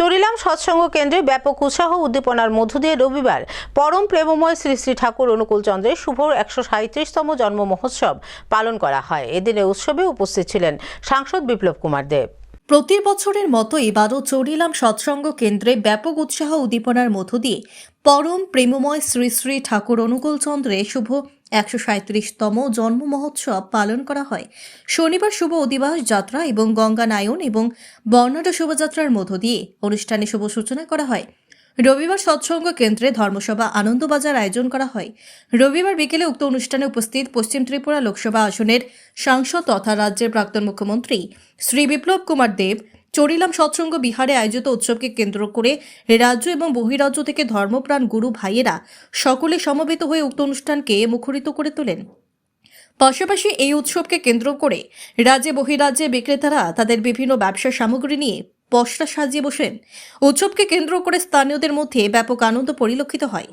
চরিলাম সৎসঙ্গ কেন্দ্রে ব্যাপক উৎসাহ উদ্দীপনার মধ্য দিয়ে রবিবার পরম প্রেমময় শ্রী শ্রী ঠাকুর অনুকূল চন্দ্রের শুভ একশো সাঁত্রিশতম জন্ম মহোৎসব পালন করা হয়। এদিনে উৎসবে উপস্থিত ছিলেন সাংসদ বিপ্লব কুমার দেব। প্রতি বছরের মতো এবারও চড়িলাম সৎসঙ্গ কেন্দ্রে ব্যাপক উৎসাহ উদ্দীপনার মধ্য দিয়ে পরম প্রেমময় শ্রী শ্রী ঠাকুর অনুকূল চন্দ্রের শুভ একশো সাঁত্রিশতম জন্ম মহোৎসব পালন করা হয়। শনিবার শুভ অধিবাস যাত্রা এবং গঙ্গা নায়ন এবং বর্ণাঢ্য শোভাযাত্রার মধ্য দিয়ে অনুষ্ঠানে শুভ সূচনা করা হয়। রবিবার সৎসঙ্গ কেন্দ্রে ধর্মসভা আনন্দবাজার আয়োজন করা হয়। রবিবার বিকেলে উক্ত অনুষ্ঠানে উপস্থিত পশ্চিম ত্রিপুরা লোকসভা আসনের সাংসদ তথা রাজ্যের প্রাক্তন মুখ্যমন্ত্রী শ্রী বিপ্লব কুমার দেব চরিলাম সৎসঙ্গ বিহারে আয়োজিত উৎসবকে কেন্দ্র করে রাজ্য এবং বহিরাজ্য থেকে ধর্মপ্রাণ গুরু ভাইয়েরা সকলে সমবেত হয়ে উক্ত অনুষ্ঠানকে মুখরিত করে তোলেন। পাশাপাশি এই উৎসবকে কেন্দ্র করে রাজ্যে, বহিরাজ্যে বিক্রেতারা তাদের বিভিন্ন ব্যবসা সামগ্রী নিয়ে পসরা সাজিয়ে বসেন। উৎসবকে কেন্দ্র করে স্থানীয়দের মধ্যে ব্যাপক আনন্দ পরিলক্ষিত হয়।